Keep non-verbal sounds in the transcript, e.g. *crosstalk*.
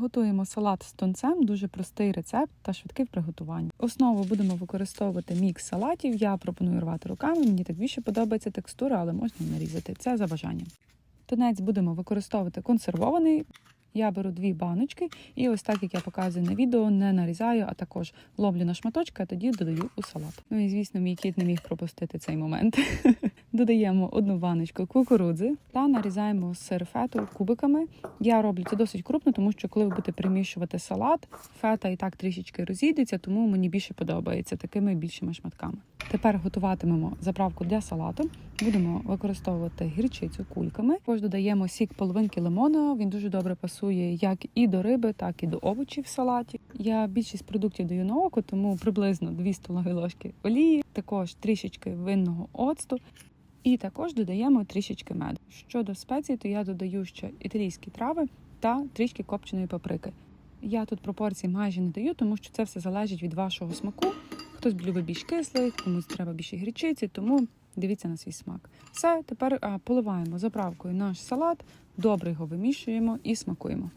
Готуємо салат з тунцем, дуже простий рецепт та швидкий в приготуванні. Основу будемо використовувати мікс салатів. Я пропоную рвати руками. Мені так більше подобається текстура, але можна нарізати. Це за бажанням. Тунець будемо використовувати консервований. Я беру дві баночки, і ось так, як я показую на відео, не нарізаю, а також лоблю на шматочки, а тоді додаю у салат. Ну і звісно, мій кіт не міг пропустити цей момент. *laughs* Додаємо одну баночку кукурудзи та нарізаємо сир фету кубиками. Я роблю це досить крупно, тому що коли ви будете приміщувати салат, фета і так трішечки розійдеться, тому мені більше подобається такими більшими шматками. Тепер готуватимемо заправку для салату. Будемо використовувати гірчицю кульками. Також додаємо сік половинки лимона. Він дуже добре пасує як і до риби, так і до овочів в салаті. Я більшість продуктів даю на око, тому приблизно 2 столові ложки олії, також трішечки винного оцту. І також додаємо трішечки меду. Щодо спецій, то я додаю ще італійські трави та трішки копченої паприки. Я тут пропорції майже не даю, тому що це все залежить від вашого смаку. Хтось любить більш кислий, комусь треба більше гірчиці, тому дивіться на свій смак. Все, тепер поливаємо заправкою наш салат, добре його вимішуємо і смакуємо.